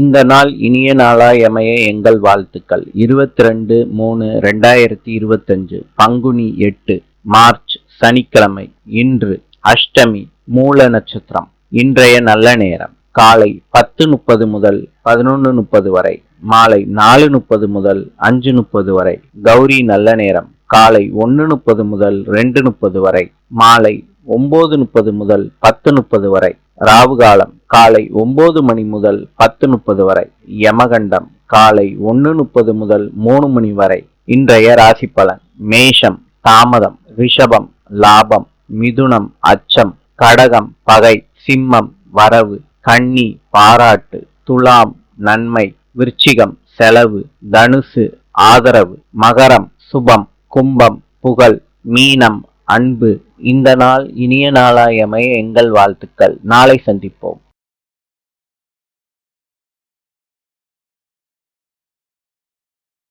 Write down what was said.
இந்த நாள் இனிய நாளாய் அமைய எங்கள் வாழ்த்துக்கள். இருபத்தி ரெண்டு மூணு ரெண்டாயிரத்தி இருபத்தஞ்சு பங்குனி எட்டு மார்ச் சனிக்கிழமை இன்று அஷ்டமி மூல நட்சத்திரம் இன்றைய நல்ல நேரம். காலை பத்து முப்பது முதல் பதினொன்று முப்பது வரை மாலை நாலு முப்பது முதல் அஞ்சு முப்பது வரை கௌரி நல்ல நேரம். காலை ஒன்று முப்பது முதல் ரெண்டு முப்பது வரை மாலை ஒன்பது முப்பது முதல் பத்து முப்பது வரை ராவு காலம் காலை ஒன்பது மணி முதல் பத்து முப்பது வரை. யமகண்டம் காலை ஒன்று முப்பது முதல் மூணு மணி வரை. இன்றைய ராசி பலன் மேஷம் தாமதம் ரிஷபம் லாபம் மிதுனம் அச்சம் கடகம் பகை சிம்மம் வரவு கன்னி பாராட்டு துலாம் நன்மை விருச்சிகம் செலவு தனுசு ஆதரவு மகரம் சுபம் கும்பம் புகழ் மீனம் அன்பு. இந்த நாள் இனிய நாளாயமை எங்கள் வாழ்த்துக்கள். நாளை சந்திப்போம்.